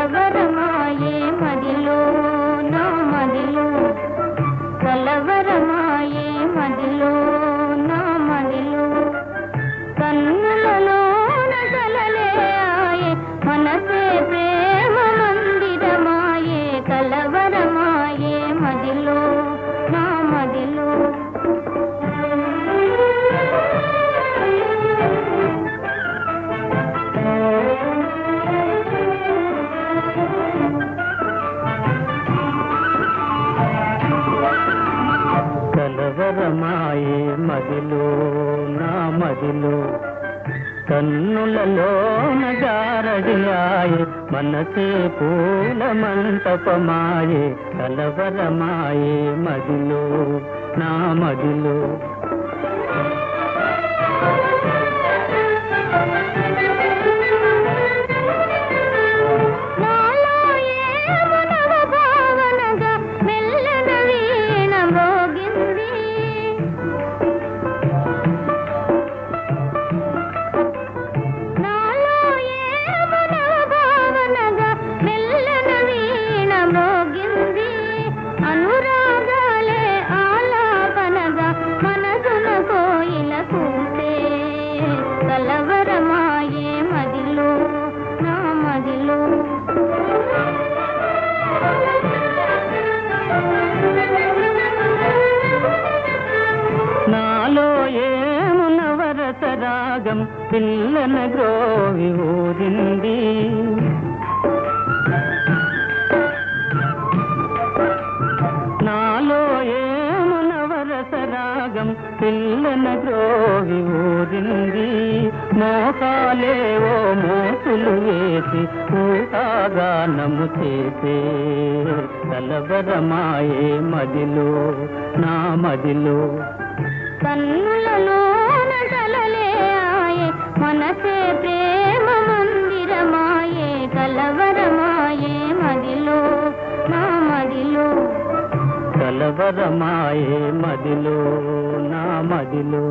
కలవరమాయే మదిలో నా మదిలో. కలవరమాయే మదిలో నా మదిలో. కన్నులలో నగలలే ఆయే మనసే ప్రేమ మందిరమాయే. కలవరం సాగరమాయే మదిలో నా మదిలో. కన్నులలోన నగారడియాయే మనసే పూల మంటపమాయే కలవరమాయే మదిలో నా మదిలో. రాగం పిల్లన గ్రోవి ఊరింది నాలో ఏమునవరస రాగం పిల్లన గ్రోవి ఊరింది మోకాలేవో మోసులు వేసి ఊహాగానము చేసే కలవరమాయే మదిలో నా మదిలో. కన్నులలో కలవరమాయే మదిలో నా మదిలో.